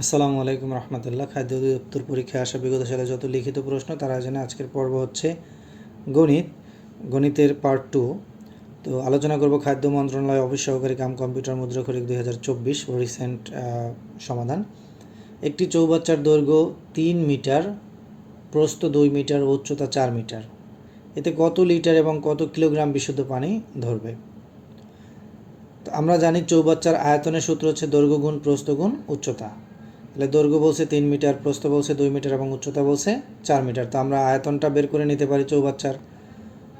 আসসালামু আলাইকুম রহমতুল্লাহ। খাদ্য অধিদপ্তর পরীক্ষায় আসা বিগত সালে যত লিখিত প্রশ্ন, তারা জানে আজকের পর্ব হচ্ছে গণিত, গণিতের পার্ট টু তো আলোচনা করব খাদ্য মন্ত্রণালয় অফিস সহকারী কাম কম্পিউটার মুদ্রা খরিক দুই হাজার চব্বিশ রিসেন্ট সমাধান। একটি চৌবাচ্চার দৈর্ঘ্য তিন মিটার, প্রস্থ দুই মিটার, উচ্চতা চার মিটার। এতে কত লিটার এবং কত কিলোগ্রাম বিশুদ্ধ পানি ধরবে? তো আমরা জানি চৌবাচ্চার আয়তনের সূত্র হচ্ছে দৈর্ঘ্য গুণ, প্রস্থ গুণ, উচ্চতা। তাহলে দৈর্ঘ্য বলছে তিন মিটার, প্রস্থ বলছে দুই মিটার এবং উচ্চতা বলছে চার মিটার। তো আমরা আয়তনটা বের করে নিতে পারি চৌবাচ্চার।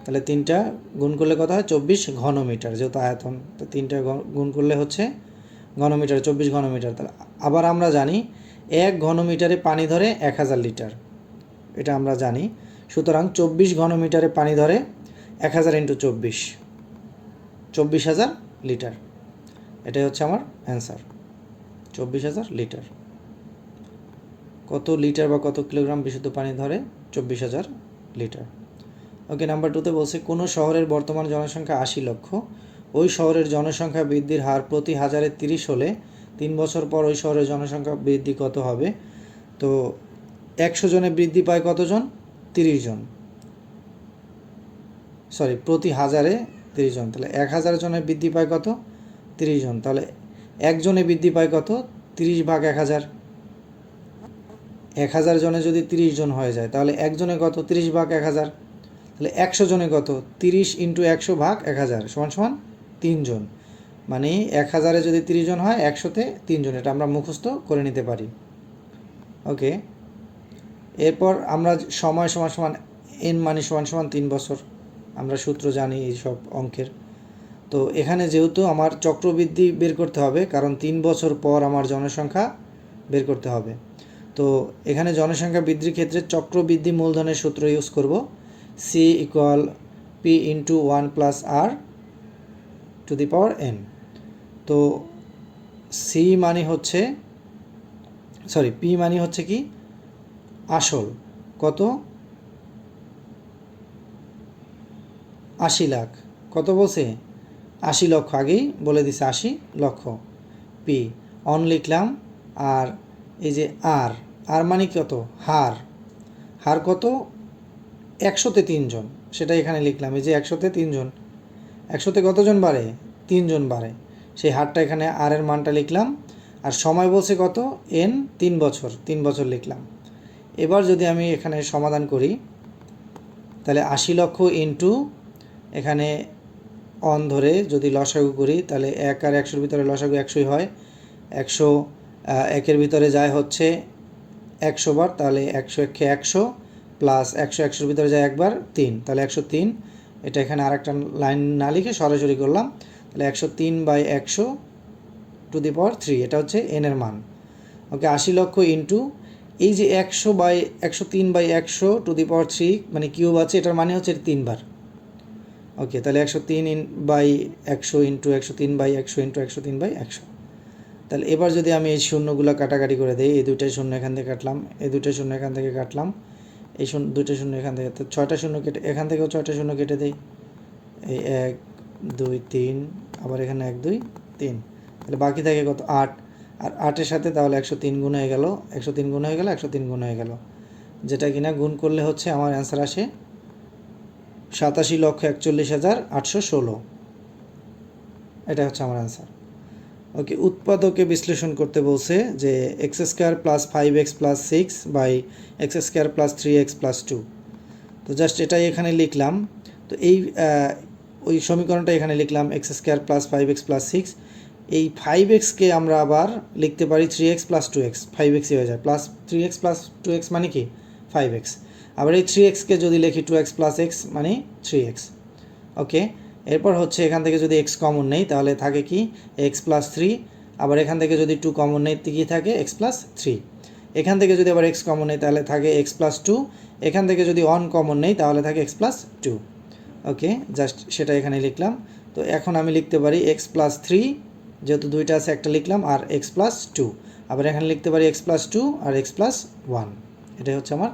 তাহলে তিনটা গুণ করলে কত হয়? চব্বিশ ঘনমিটার যেহেতু আয়তন। তো তিনটা গুণ করলে হচ্ছে ঘনমিটার, চব্বিশ ঘনমিটার। তাহলে আবার আমরা জানি এক ঘনমিটারে পানি ধরে এক হাজার লিটার। এটা আমরা জানি। সুতরাং চব্বিশ ঘনমিটারে পানি ধরে এক হাজার ইন্টু চব্বিশ। চব্বিশ হাজার লিটার। এটাই হচ্ছে আমার অ্যান্সার। চব্বিশ হাজার লিটার। কত লিটার বা কত কিলোগ্রাম বিশুদ্ধ পানি ধরে? চব্বিশ হাজার লিটার। ওকে, নাম্বার টুতে বলছে, কোনো শহরের বর্তমান জনসংখ্যা আশি লক্ষ। ওই শহরের জনসংখ্যা বৃদ্ধির হার প্রতি হাজারে তিরিশ হলে তিন বছর পর ওই শহরের জনসংখ্যা বৃদ্ধি কত হবে? তো একশো জনে বৃদ্ধি পায় কতজন? তিরিশ জন। সরি প্রতি হাজারে তিরিশ জন। তাহলে এক হাজার জনে বৃদ্ধি পায় কত? তিরিশ জন। তাহলে একজনে বৃদ্ধি পায় কত? তিরিশ ভাগ এক হাজার। এক হাজার জনে যদি তিরিশ জন হয়ে যায়, তাহলে একজনে কত? তিরিশ ভাগ এক হাজার। তাহলে একশো জনে কত? তিরিশ ইন্টু একশো ভাগ এক হাজার, সমান সমান তিনজন মানে এক হাজারে যদি তিরিশ জন হয়, একশোতে তিনজন এটা আমরা মুখস্থ করে নিতে পারি। ওকে? এরপর আমরা সময় সমান সমান এন মানে সমান সমান তিন বছর। আমরা সূত্র জানি এই সব অঙ্কের। তো এখানে যেহেতু আমার চক্রবৃদ্ধি বের করতে হবে, কারণ তিন বছর পর আমার জনসংখ্যা বের করতে হবে। তো এখানে জনসংখ্যা বৃদ্ধির ক্ষেত্রে চক্রবৃদ্ধি মূলধনের সূত্র ইউজ করব। C equal P into one plus R to the power N তো সি মানে হচ্ছে সরি পি মানে হচ্ছে কি? আসল। কত? আশি লাখ। কত বলছে? আশি লক্ষ। আগেই বলে দিছে আশি লক্ষ। পি অন লিখলাম। আর এই যে আর আর মানে কত? হার। হার কত? একশোতে তিনজন। সেটা এখানে লিখলাম, এই যে একশোতে তিনজন। একশোতে কতজন বাড়ে? তিনজন বাড়ে। সেই হারটা এখানে আর এর মানটা লিখলাম। আর সময় বলছে কত? এন, তিন বছর। তিন বছর লিখলাম। এবার যদি আমি এখানে সমাধান করি, তাহলে আশি লক্ষ ইন্টু এখানে অন ধরে যদি লসাগু করি, তাহলে এক আর একশোর ভিতরে লসাগু একশোই হয়। একশো একের ভিতরে যায় হচ্ছে একশো বার, তাহলে একশো একে একশো প্লাস একশো একশোর ভিতরে যায় একবার তিন। তাহলে একশো তিন, এটা এখানে আরেকটা লাইন না লিখে সরাসরি করলাম। তাহলে একশো তিন বাই একশো টু দি পাওয়ার থ্রি, এটা হচ্ছে এন এর মান। ওকে, আশি লক্ষ ইন্টু, এই যে একশো বাই, একশো তিন বাই একশো টু দি পাওয়ার থ্রি মানে কিউব আছে, এটার মানে হচ্ছে তিনবার। ওকে, তাহলে একশো তিন ইন বাই একশো ইন্টু একশো তিন বাই একশো ইন্টু একশো তিন বাই একশো। তাহলে এবার যদি আমি এই শূন্যগুলো কাটাকাটি করে দিই, এই দুইটাই শূন্য এখান থেকে কাটলাম, এই দুইটা শূন্য এখান থেকে কাটলাম, এই শূন্য দুইটা শূন্য এখান থেকে, তো ছয়টা শূন্য কেটে, এখান থেকেও ছয়টা শূন্য কেটে দেই, এই এক, দুই, তিন, আবার এখানে এক, দুই, তিন, তাহলে বাকি থাকে কত, আট, আর আটের সাথে তাহলে একশো তিন গুণ হয়ে গেল, একশো তিন গুণ হয়ে গেল, একশো তিন গুণ হয়ে গেল, যেটা কিনা গুণ করলে হচ্ছে আমার অ্যান্সার আসে সাতাশি লক্ষ একচল্লিশ হাজার আটশো ষোলো, এটা হচ্ছে আমার অ্যান্সার ওকে, উৎপাদকে বিশ্লেষণ করতে বলছে যে x square plus five x plus six by x square plus three x plus two তো জাস্ট এটাই এখানে লিখলাম। তো এই ওই সমীকরণটা এখানে লিখলাম x square plus five x plus six এই ফাইভ এক্সকে আমরা আবার লিখতে পারি three x plus two x five এক্সই হয়ে যায়। Plus three x plus two x মানে কি? ফাইভ এক্স আবার এই থ্রি এক্সকে যদি লিখি টু এক্স প্লাস এক্স মানে থ্রি এক্স ওকে? এরপর হচ্ছে এখান থেকে যদি এক্স কমন নেই, তাহলে থাকে কি? এক্স প্লাস থ্রি আবার এখান থেকে যদি টু কমন নেই কি থাকে? এক্স প্লাস থ্রি এখান থেকে যদি আবার এক্স কমন নেই, তাহলে থাকে এক্স প্লাস টু এখান থেকে যদি অন কমন নেই, তাহলে থাকে x plus two okay, just সেটা এখানে লিখলাম। তো এখন আমি লিখতে পারি এক্স প্লাস থ্রি যেহেতু দুইটা আছে, একটা লিখলাম, আর এক্স প্লাস টু আবার এখানে লিখতে পারি এক্স প্লাস টু আর এক্স প্লাস ওয়ান এটাই হচ্ছে আমার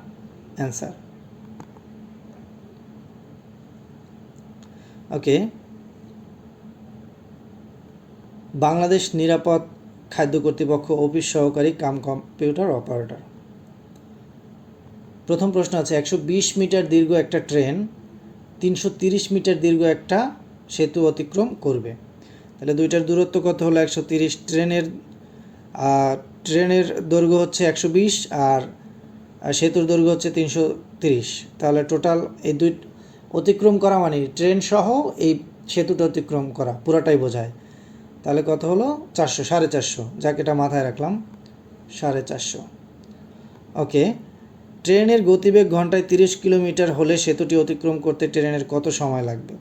অ্যান্সার ওকে। বাংলাদেশ নিরাপদ খাদ্য কর্তৃপক্ষ অফিস সহকারী কাম কম্পিউটার অপারেটর। প্রথম প্রশ্ন আছে, একশো বিশ মিটার দীর্ঘ একটা ট্রেন তিনশো মিটার দীর্ঘ একটা সেতু অতিক্রম করবে। তাহলে দুইটার দূরত্ব কত হলো? একশো ট্রেনের ট্রেনের দৈর্ঘ্য হচ্ছে একশো বিশ, আর সেতুর দৈর্ঘ্য হচ্ছে তিনশো তাহলে টোটাল এই দুই অতিক্রম করা মানে ট্রেন সহ এই সেতুটা অতিক্রম করা, পুরাটাই বোঝায়। তাহলে কত হলো? চারশো, সাড়ে চারশো। যাকে, এটা মাথায় রাখলাম। সাড়ে চারশো। ওকে। ট্রেনের গতিবেগ ঘন্টায় তিরিশ কিলোমিটার হলে সেতুটি অতিক্রম করতে ট্রেনের কত সময় লাগবে?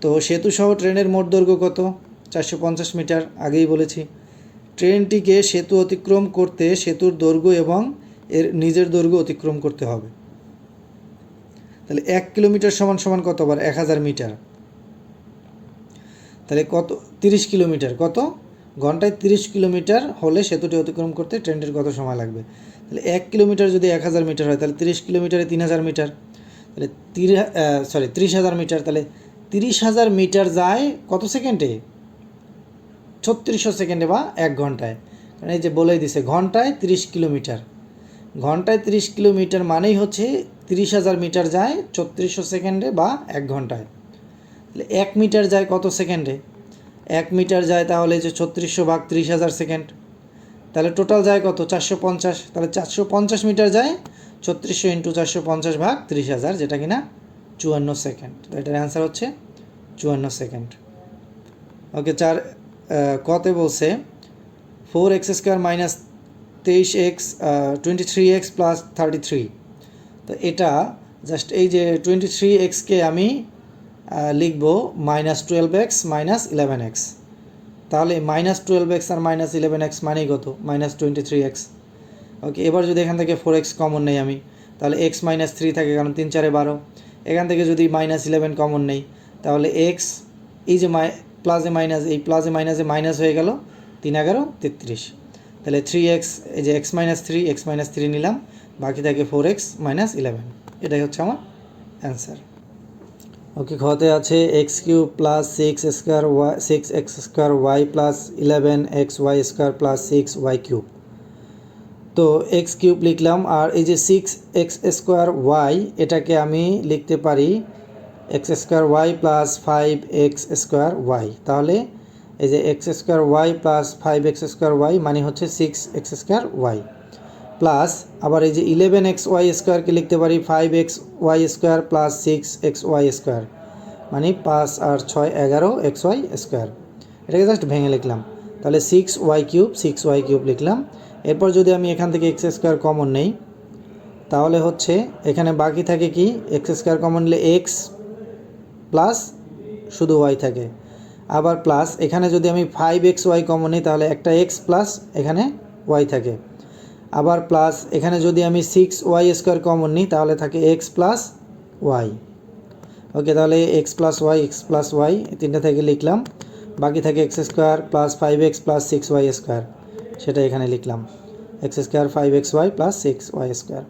তো সেতু সহ ট্রেনের মোট দৈর্ঘ্য কত? চারশো পঞ্চাশ মিটার, আগেই বলেছি। ট্রেনটিকে সেতু অতিক্রম করতে সেতুর দৈর্ঘ্য এবং এর নিজের দৈর্ঘ্য অতিক্রম করতে হবে। তাহলে এক কিলোমিটার সমান সমান কতবার এক হাজার মিটার। তাহলে কত? তিরিশ কিলোমিটার। কত? ঘন্টায় তিরিশ কিলোমিটার হলে সেতুটি অতিক্রম করতে ট্রেনটির কত সময় লাগবে? তাহলে এক কিলোমিটার যদি এক হাজার মিটার হয়, তাহলে তিরিশ কিলোমিটারে তিন হাজার মিটার। তাহলে তিরি সরি তিরিশ হাজার মিটার। তাহলে তিরিশ হাজার মিটার যায় কত সেকেন্ডে? ছত্রিশশো সেকেন্ডে বা এক ঘন্টায়। কারণ এই যে বলেই দিছে, ঘন্টায় তিরিশ কিলোমিটার। ঘন্টায় তিরিশ কিলোমিটার মানেই হচ্ছে তিরিশ হাজার মিটার যায় ছত্রিশশো সেকেন্ডে বা এক ঘন্টায়। এক মিটার যায় কত সেকেন্ডে? এক মিটার যায় তাহলে যে ছত্রিশশো ভাগ তিরিশ হাজার সেকেন্ড। তাহলে টোটাল যায় কত? চারশো পঞ্চাশ। তাহলে চারশো পঞ্চাশ মিটার যায় ছত্রিশশো ইন্টু চারশো পঞ্চাশ ভাগ তিরিশ হাজার, যেটা কিনা চুয়ান্ন সেকেন্ড। তো এটার অ্যান্সার হচ্ছে চুয়ান্ন সেকেন্ড। ওকে, চার কতে বলছে, ফোর এক্স স্কোয়ার মাইনাস তেইশ x twenty three x plus thirty three. তো এটা জাস্ট এই যে টোয়েন্টি থ্রি এক্সকে আমি লিখব minus twelve x minus eleven x তাহলে মাইনাস টুয়েলভ এক্স আর মাইনাস ইলেভেন এক্স মানেই কত? Minus twenty three x okay এবার যদি এখান থেকে ফোর এক্স কমন নেই আমি, তাহলে এক্স মাইনাস থ্রি থাকে কারণ তিন চারে বারো। এখান থেকে যদি মাইনাস ইলেভেন কমন নেই, তাহলে এক্স এই যে মাই প্লাসে মাইনাস এই প্লাসে মাইনাসে মাইনাস হয়ে গেল, তিন এগারো তেত্রিশ। তাহলে থ্রি এক্স এই যে x minus three x minus three নিলাম। বাকি থাকে ফোর এক্স মাইনাস ইলেভেন এটাই হচ্ছে আমার অ্যান্সার ওকে খতে আছে x cube plus six square y six x square y plus eleven x y square plus six y cube তো x cube লিখলাম, আর এই যে সিক্স এক্স স্কোয়ার ওয়াই এটাকে আমি লিখতে পারি x square y plus five x square y তাহলে এই যে x square y plus five x square y মানে হচ্ছে six x square y plus আবার এই যে ইলেভেন এক্স ওয়াই স্কোয়ারকে লিখতে পারি five x y square plus six x y square মানে পাঁচ আর ছয় এগারো এক্স ওয়াই স্কোয়ার এটাকে জাস্ট ভেঙে লিখলাম। তাহলে six y cube six y cube লিখলাম। এরপর যদি আমি এখান থেকে এক্স স্কোয়ার কমন নেই, তাহলে হচ্ছে এখানে বাকি থাকে কি? এক্স স্কোয়ার কমন নিলে এক্স প্লাস শুধু ওয়াই থাকে। আবার প্লাস এখানে যদি আমি ফাইভ এক্স ওয়াই কমন নিই, তাহলে একটা এক্স প্লাস এখানে ওয়াই থাকে। আবার প্লাস এখানে যদি আমি সিক্স ওয়াই স্কোয়ার কমন নিই, তাহলে থাকে এক্স প্লাস ওয়াই ওকে তাহলে x plus y x plus y তিনটা থেকে লিখলাম। বাকি থাকে x square plus five x plus six y square সেটা এখানে লিখলাম। X square five x y plus six y square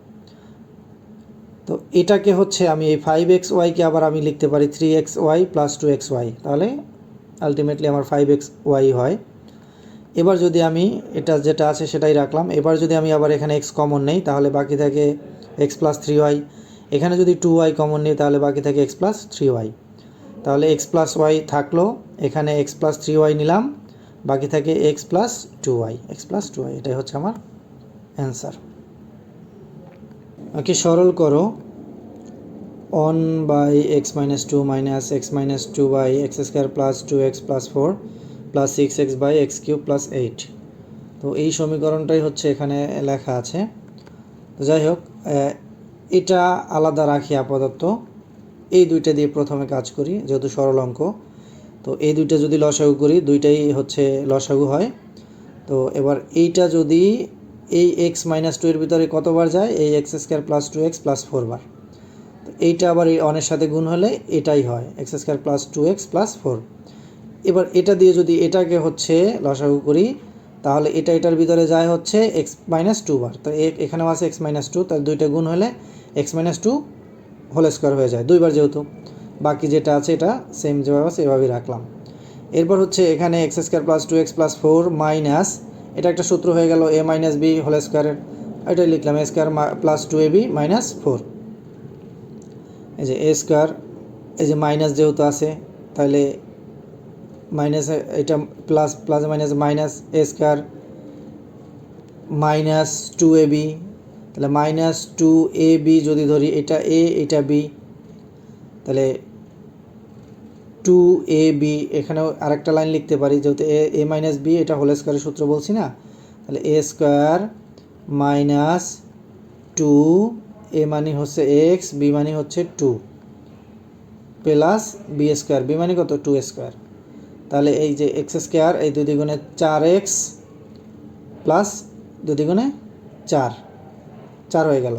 তো এটাকে হচ্ছে আমি এই ফাইভ এক্স ওয়াইকে আবার আমি লিখতে পারি three x y plus two x y তাহলে আলটিমেটলি আমার ফাইভ এক্স ওয়াই হয়। এবার যদি আমি এটা যেটা আছে সেটাই রাখলাম। এবার যদি আমি আবার এখানে এক্স কমন নেই, তাহলে বাকি থাকে এক্স প্লাস থ্রি ওয়াই এখানে যদি টু ওয়াই কমন নেই, তাহলে বাকি থাকে এক্স প্লাস থ্রি ওয়াই তাহলে এক্স প্লাস ওয়াই থাকল, এখানে এক্স প্লাস থ্রি ওয়াই নিলাম, বাকি থাকে x plus two y x plus two y এটাই হচ্ছে আমার অ্যান্সার ওকে, সরল করো। One by x minus two minus x minus two by x square plus two x plus four plus six x by x cube plus eight তো এই সমীকরণটাই হচ্ছে এখানে লেখা আছে। তো যাই হোক এটা আলাদা রাখি আপাতত। এই দুইটা দিয়ে প্রথমে কাজ করি, যেহেতু সরল অঙ্ক। তো এই দুইটা যদি লসাগু করি, দুইটাই হচ্ছে লসাগু হয়। তো এবার এইটা যদি এই এক্স মাইনাস টু এর ভিতরে কতবার যায়? এই x square plus two x plus four বার। তো এইটা আবার এই অনের সাথে গুণ হলে এটাই হয় x square plus two x plus four এবার এটা দিয়ে যদি এটাকে হচ্ছে, লসাগু করি, তাহলে এটা এটার ভিতরে যায় হচ্ছে এক্স মাইনাস টু বার তো এখানেও আছে এক্স মাইনাস টু তাহলে দুইটা গুণ হলে x minus two whole square হয়ে যায়, দুইবার যেহেতু। বাকি যেটা আছে এটা সেম যেভাবে আছে, এভাবেই রাখলাম। এরপর হচ্ছে এখানে x square plus two x plus four minus এটা একটা সূত্র হয়ে গেল এ মাইনাস বি হোল স্কোয়ারের এটাই লিখলাম a square plus two a b minus four এই যে এ স্কোয়ার এই যে মাইনাস যেহেতু আছে, তাহলে মাইনাস এটা plus plus minus minus a square minus two a b তাহলে মাইনাস টু এ বি যদি ধরি, এটা এ এটা বি তাহলে টু এ বি এখানেও আরেকটা লাইন লিখতে পারি, যেহেতু এ এ মাইনাস বি এটা হোল স্কোয়ারের সূত্র বলছি না, তাহলে a square minus two a মানে হচ্ছে এক্স বি মানে হচ্ছে two plus b square b মানে কত? টু স্কোয়ার তাহলে এই যে এক্স স্কোয়ার, এই দুই দ্বিগুণে চার এক্স প্লাস দুই দ্বিগুণে চার। চার হয়ে গেল।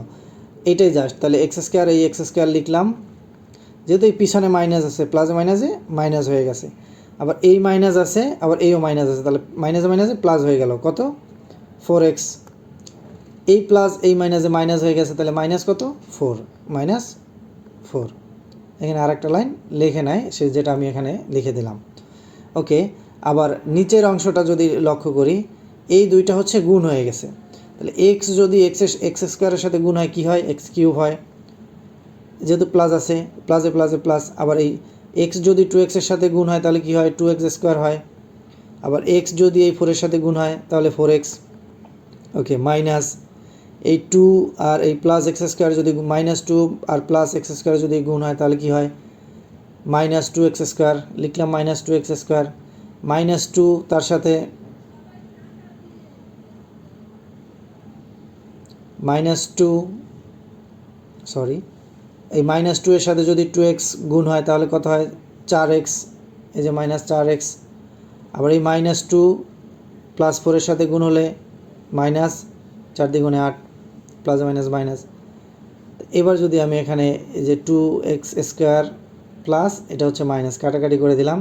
এইটাই জাস্ট তাহলে এক্স স্কোয়ার, এই এক্স স্কোয়ার লিখলাম। যেহেতু এই পিছনে মাইনাস আছে প্লাস মাইনাসে মাইনাস হয়ে গেছে। আবার এই মাইনাস আছে, আবার এইও মাইনাস আছে। তাহলে মাইনাসে মাইনাসে প্লাস হয়ে গেল। কত? Four x. এই প্লাস এই মাইনাসে মাইনাস হয়ে গেছে। তাহলে মাইনাস কত? ফোর মাইনাস ফোর এখানে আরেকটা লাইন লিখে নেয় সে যেটা আমি এখানে লিখে দিলাম। ওকে, আবার নিচের অংশটা যদি লক্ষ্য করি, এই দুইটা হচ্ছে গুণ হয়ে গেছে। তাহলে এক্স যদি এক্স এক্স স্কোয়ারের সাথে গুণ হয়, কী হয়? এক্স কিউব হয়। যেহেতু প্লাস আছে প্লাসে প্লাসে প্লাস আবার এই এক্স যদি টু এক্সের সাথে গুণ হয়, তাহলে কী হয়? টু এক্স স্কোয়ার হয়। আবার এক্স যদি এই ফোরের সাথে গুণ হয়, তাহলে ফোর এক্স ওকে মাইনাস এই টু আর এই প্লাস এক্স স্কোয়ার যদি মাইনাস টু আর প্লাস এক্স স্কোয়ার যদি গুণ হয়, তাহলে কী হয়? মাইনাস টু এক্স স্কোয়ার লিখলাম minus two x square minus two তার সাথে মাইনাস টু সরি এই মাইনাস টু এর সাথে যদি টু এক্স গুণ হয় তাহলে কত হয়? চার এক্স এই যে মাইনাস চার এক্স আবার এই মাইনাস টু প্লাস ফোরের সাথে গুণ হলে মাইনাস চার দ্বিগুণে আট প্লাস মাইনাস মাইনাস এবার যদি আমি এখানে এই যে টু এক্স স্কোয়ার প্লাস এটা হচ্ছে মাইনাস কাটাকাটি করে দিলাম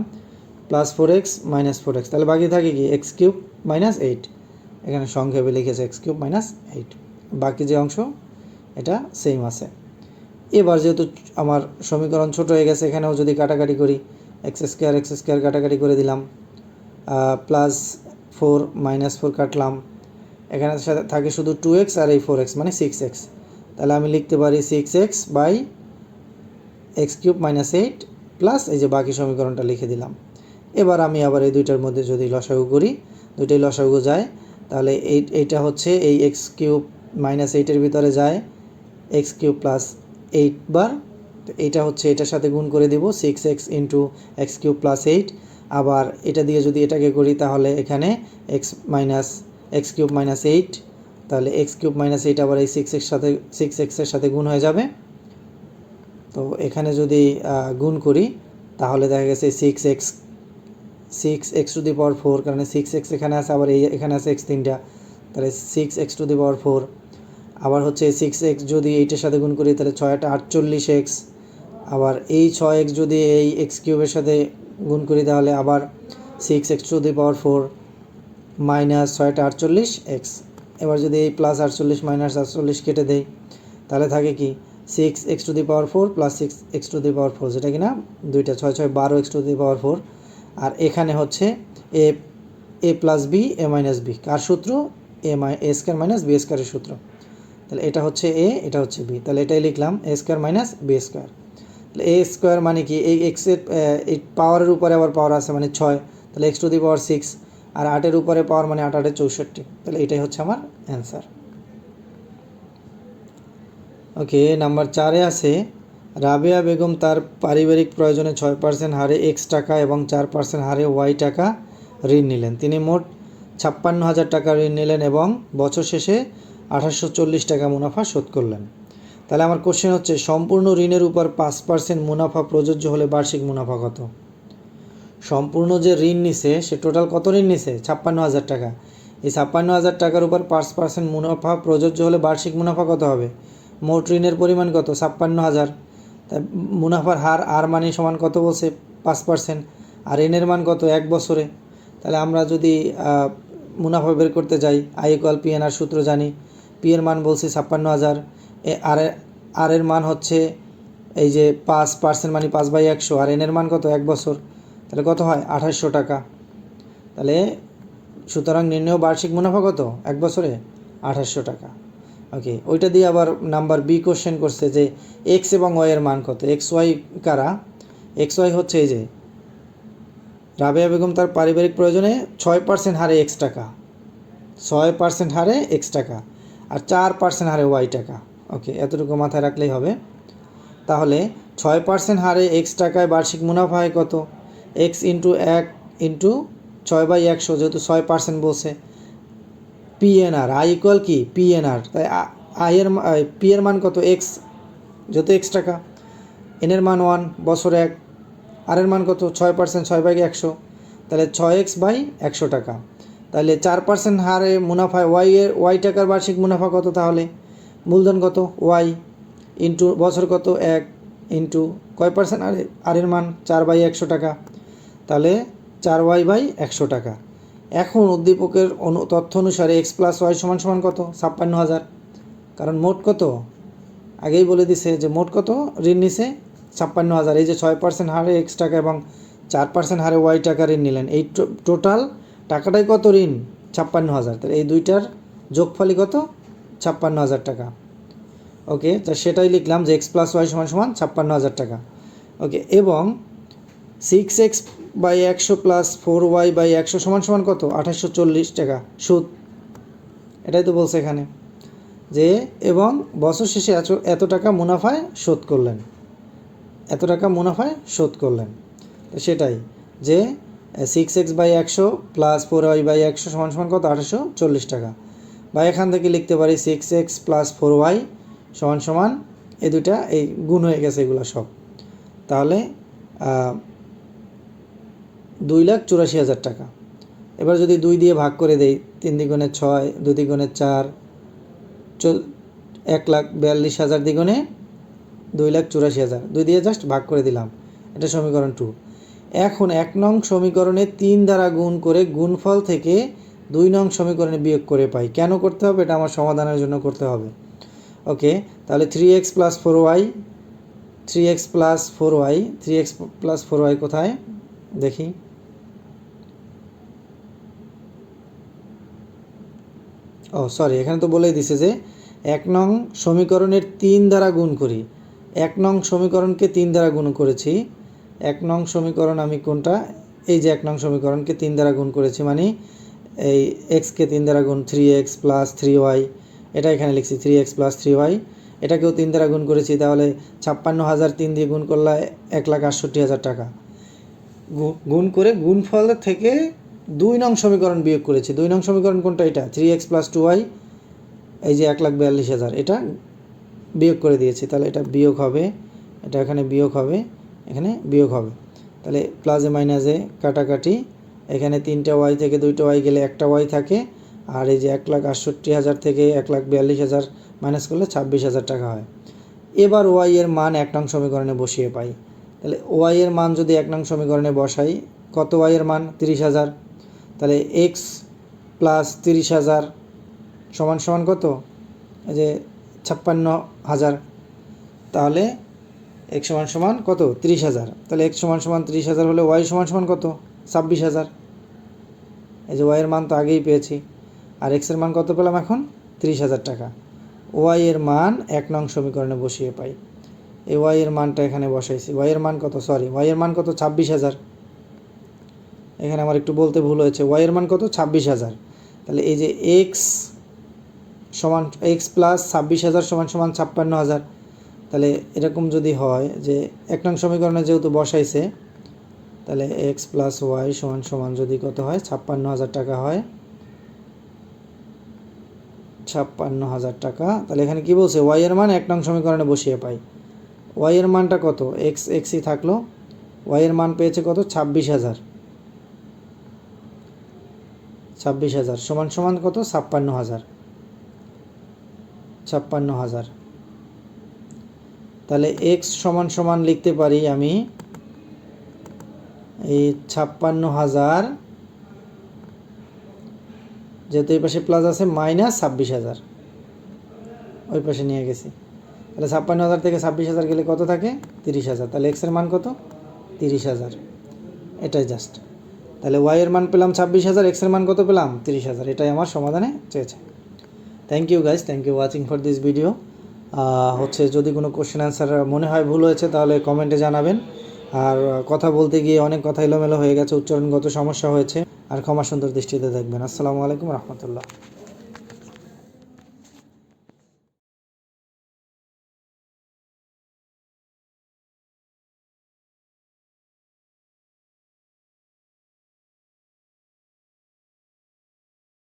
plus four x minus four x তাহলে বাকি থাকে কি এক্স কিউব মাইনাস এইট এখানে সংক্ষেপে লিখেছে এক্স কিউব মাইনাস এইট বাকি যে অংশ, এটা সেম আছে। এবার যেহেতু আমার সমীকরণ ছোট হয়ে গেছে, এখানেও যদি কাটাকাটি করি এক্স স্কোয়ার এক্স স্কোয়ার কাটাকাটি করে দিলাম প্লাস ফোর মাইনাস ফোর কাটলাম, এখানে সাথে থাকে শুধু টু এক্স আর এই ফোর এক্স মানে সিক্স এক্স তাহলে আমি লিখতে পারি six x by x cube minus eight plus এই যে বাকি সমীকরণটা লিখে দিলাম। এবার আমি আবার এই দুইটার মধ্যে যদি লসাগু করি, দুইটাই লসাগু যায়, তাহলে এই এইটা হচ্ছে এই এক্স কিউব মাইনাস এইটের ভিতরে যায় এক্স কিউব প্লাস এইট বার। তো এইটা হচ্ছে এটার সাথে গুণ করে দিব six x into x cube plus eight. আবার এটা দিয়ে যদি এটাকে করি, তাহলে এখানে x minus x cube minus eight, তাহলে এক্স কিউব মাইনাস এইট আবার এই সিক্স এক্স সাথে সিক্স এক্সের সাথে গুণ হয়ে যাবে। তো এখানে যদি গুণ করি, তাহলে দেখা গেছে six x six x to the power four কারণ সিক্স এক্স এখানে আছে, আবার এই এখানে আছে এক্স তিনটা। তাহলে six x to the power four আবার হচ্ছে সিক্স এক্স যদি এইটের সাথে গুণ করি, তাহলে ছয়টা আটচল্লিশ এক্স আবার এই ছয় এক্স যদি এই এক্স কিউবের সাথে গুণ করি, তাহলে আবার six x to the power four minus ছয়টা আটচল্লিশ এক্স এবার যদি এই প্লাস আটচল্লিশ মাইনাস আটচল্লিশ কেটে দেই, তাহলে থাকে কি? Six x to the power four plus six x to the power four যেটা কিনা দুইটা ছয় ছয় বারো x to the power four আর এখানে হচ্ছে a a plus b a minus b কার সূত্র? A minus a square minus b স্কোয়ারের সূত্র। তাহলে এটা হচ্ছে এ এটা হচ্ছে বি তাহলে এটাই লিখলাম a square minus b square তাহলে এ স্কোয়ার মানে কি? এই এক্সের এই পাওয়ারের উপরে আবার পাওয়ার আছে মানে ছয়। তাহলে x to the power six আর আটের উপরে পাওয়ার মানে আট আটের চৌষট্টি। তাহলে এটাই হচ্ছে আমার অ্যান্সার ওকে, নাম্বার চারে আছে, রাবেয়া বেগম তার পারিবারিক প্রয়োজনে ছয় পার্সেন্ট হারে এক্স টাকা এবং চার পার্সেন্ট হারে ওয়াই টাকা ঋণ নিলেন। তিনি মোট ছাপ্পান্ন হাজার টাকা ঋণ নিলেন এবং বছর শেষে আঠাশশো চল্লিশ টাকা মুনাফা শোধ করলেন। তাহলে আমার কোশ্চেন হচ্ছে, সম্পূর্ণ ঋণের উপর পাঁচ পার্সেন্ট মুনাফা প্রযোজ্য হলে বার্ষিক মুনাফা কত? সম্পূর্ণ যে ঋণ নিছে, সে টোটাল কত ঋণ নিছে? ছাপ্পান্ন হাজার টাকা। এই ছাপ্পান্ন হাজার টাকার উপর পাঁচ পার্সেন্ট মুনাফা প্রযোজ্য হলে বার্ষিক মুনাফা কত হবে? মোট ঋণের পরিমাণ কত? ছাপ্পান্ন হাজার। তা মুনাফার হার, আর মানে সমান কত বলছে? পাঁচ পার্সেন্ট আর ঋণের মান কত? এক বছরে। তাহলে আমরা যদি মুনাফা বের করতে যাই, I equal P N R সূত্র জানি পি এর মান বলছি ছাপ্পান্ন হাজার। আর আর এর মান হচ্ছে এই যে পাঁচ পার্সেন্ট মানে পাঁচ বাই একশো। আর এনের মান কত? এক বছর। তাহলে কত হয়? আঠাশশো টাকা। তাহলে সুতরাং নির্ণয় বার্ষিক মুনাফা কত? এক বছরে আঠাশশো টাকা। ওকে ওইটা দিয়ে আবার নাম্বার বি কোশ্চেন করছে যে এক্স এবং ওয়াই এর মান কত? এক্স ওয়াই কারা? এক্স ওয়াই হচ্ছে এই যে, রাবেয়া বেগম তার পারিবারিক প্রয়োজনে ছয় পার্সেন্ট হারে এক্স টাকা, ছয় পার্সেন্ট হারে এক্স টাকা আর চার পার্সেন্ট হারে ওয়াই টাকা। ওকে এতটুকু মাথায় রাখলেই হবে। তাহলে ছয় পার্সেন্ট হারে এক্স টাকায় বার্ষিক মুনাফা হয় কত? এক্স ইন্টু এক ইন্টু ছয় বাই একশো, যেহেতু ছয় পার্সেন্ট বলছে। পিএনআর আই ইকুয়াল কি? পিএনআর তাই আয়ের পি এর মান কত? এক্স যত এক্স টাকা। এনের মান ওয়ান বছর এক। আর এর মান কত? ছয় পার্সেন্ট ছয় বাই একশো। তাহলে ছয় এক্স বাই একশো টাকা। তাহলে চার পার্সেন্ট হারে মুনাফায় ওয়াই এর ওয়াই টাকার বার্ষিক মুনাফা কত তাহলে? মূলধন কত? ওয়াই ইন্টু বছর কত? এক ইন্টু কয় পার্সেন্ট আর আর এর মান চার বাই একশো টাকা। তাহলে চার ওয়াই বাই একশো টাকা। এখন উদ্দীপকের অনু, তথ্য অনুসারে এক্স প্লাস ওয়াই সমান সমান কত? ছাপ্পান্ন হাজার। কারণ মোট কত? আগেই বলে দিছে যে মোট কত? ঋণ নিছে ছাপ্পান্ন হাজার। এই যে ছয় পার্সেন্ট হারে এক্স টাকা এবং চার পার্সেন্ট হারে ওয়াই টাকা ঋণ নিলেন। এই টোটাল টাকাটাই কত ঋণ? ছাপ্পান্ন হাজার। তাহলে এই দুইটার যোগফলই কত? ছাপ্পান্ন হাজার টাকা। ওকে, তা সেটাই লিখলাম যে এক্স প্লাস ওয়াই সমান সমান ছাপ্পান্ন হাজার টাকা। ওকে, এবং সিক্স এক্স বাই একশো প্লাস ফোর ওয়াই বাই একশো সমান সমান কত? আঠাশশো চল্লিশ টাকা। সুদ। এটাই তো বলছে এখানে। যে এবং বছর শেষে এত টাকা মুনাফায় শোধ করলেন। এত টাকা মুনাফায় শোধ করলেন। সেটাই। যে সিক্স এক্স বাই একশো প্লাস ফোর ওয়াই বাই একশো সমান সমান কত? আঠাশশো চল্লিশ টাকা। বা এখান থেকে লিখতে পারি six x plus four y সমান সমান, এই দুইটা এই গুণ হয়ে গেছে এগুলো সব। তাহলে দুই লাখ চুরাশি হাজার টাকা। এবার যদি দুই দিয়ে ভাগ করে দেই, তিন দ্বিগুণে ছয়, দুই দ্বিগুণে চার এক লাখ বিয়াল্লিশ হাজার দ্বিগুণে দুই লাখ চুরাশি হাজার। দুই দিয়ে জাস্ট ভাগ করে দিলাম। এটা সমীকরণ টু এখন এক নং সমীকরণে তিন দ্বারা গুণ করে গুণফল থেকে দুই নং সমীকরণে বিয়োগ করে পাই। কেন করতে হবে? এটা আমার সমাধানের জন্য করতে হবে। ওকে, তাহলে three x plus four y three x plus four y three x plus four y কোথায়? দেখি। ও সরি এখানে তো বলেই দিছে যে এক নং সমীকরণের তিন দ্বারা গুণ করি। এক নং সমীকরণকে তিন দ্বারা গুণ করেছি। এক নং সমীকরণ আমি কোনটা? এই যে এক নং সমীকরণকে তিন দ্বারা গুণ করেছি মানে এই এক্সকে তিন দ্বারা গুণ three x plus three y এটা এখানে লিখছি three x plus three y এটাকেও তিন দ্বারা গুণ করেছি, তাহলে ছাপ্পান্ন হাজার তিন দিয়ে গুণ করলে এক লাখ আটষট্টি হাজার টাকা। গুণ করে গুণফল থেকে দুই নং সমীকরণ বিয়োগ করেছি। দুই নং সমীকরণ কোনটা? এটা three x plus two y এই যে এক লাখ বিয়াল্লিশ হাজার। এটা বিয়োগ করে দিয়েছি। তাহলে এটা বিয়োগ হবে। এটা এখানে বিয়োগ হবে। এখানে বিয়োগ হবে। তাহলে প্লাসে মাইনাসে কাটাকাটি। এখানে তিনটা ওয়াই থেকে দুইটা ওয়াই গেলে একটা ওয়াই থাকে। আর এই যে এক লাখ আটষট্টি হাজার থেকে এক লাখ বিয়াল্লিশ হাজার মাইনাস করলে ছাব্বিশ হাজার টাকা হয়। এবার ওয়াই এর মান এক নং সমীকরণে বসিয়ে পাই। তাহলে ওয়াই এর মান যদি এক নং সমীকরণে বসাই, কত ওয়াই এর মান? তিরিশ হাজার। তাহলে এক্স প্লাস তিরিশ হাজার সমান সমান কত? এই যে ছাপ্পান্ন হাজার। তাহলে এক্স সমান সমান কত? তিরিশ হাজার। তাহলে এক্স সমান সমান তিরিশ হাজার হলে ওয়াই সমান সমান কত? ছাব্বিশ হাজার। এই যে ওয়াইয়ের মান তো আগেই পেয়েছি। আর এক্সের মান কত পেলাম এখন? তিরিশ হাজার টাকা। ওয়াইয়ের মান এক নং সমীকরণে বসিয়ে পাই। এই ওয়াইয়ের মানটা এখানে বসাইছি। ওয়াইয়ের মান কত? সরি ওয়াইয়ের মান কত? ছাব্বিশ হাজার। এখানে আমার একটু বলতে ভুল হয়েছে ওয়াই এর মান কত? ছাব্বিশ হাজার। তাহলে এই যে এক্স সমান এক্স প্লাস ছাব্বিশ হাজার সমান সমান ছাপ্পান্ন হাজার। তাহলে এরকম যদি হয় যে এক নং সমীকরণে যেহেতু বসাইছে, তাহলে এক্স প্লাস ওয়াই সমান সমান যদি কত হয়? ছাপ্পান্ন হাজার টাকা হয়। ছাপ্পান্ন হাজার টাকা। তাহলে এখানে কি বলছে? ওয়াই এর মান এক নং সমীকরণে বসিয়ে পাই। ওয়াই এর মানটা কত? এক্স এক্সই থাকল। ওয়াই এর মান পেয়েছে কত? ছাব্বিশ হাজার। ছাব্বিশ হাজার। সমান সমান কত? ছাপ্পান্ন হাজার। ছাপ্পান্ন হাজার। তাহলে এক্স সমান সমান লিখতে পারি আমি এই ছাপ্পান্ন হাজার, যেহেতু এই পাশে প্লাস আছে মাইনাস ছাব্বিশ হাজার। ওই পাশে নিয়ে গেছি। তাহলে ছাপ্পান্ন হাজার থেকে ছাব্বিশ হাজার গেলে কত থাকে? তিরিশ হাজার। তাহলে এক্সের মান কত? তিরিশ হাজার। এটাই জাস্ট তাহলে ওয়াইয়ের মান পেলাম ছাব্বিশ হাজার এক্সের মান কত পেলাম? তিরিশ হাজার। এটাই আমার সমাধানে চেয়েছে। Thank you guys thank you watching for this video হচ্ছে যদি কোনো কোশ্চেন অ্যান্সার মনে হয় ভুল হয়েছে, তাহলে কমেন্টে জানাবেন। আর কথা বলতে গিয়ে অনেক কথা এলোমেলো হয়ে গেছে, উচ্চারণগত সমস্যা হয়েছে, আর ক্ষমা সুন্দর দৃষ্টিতে দেখবেন। আসসালামু আলাইকুম রহমতুল্লাহ।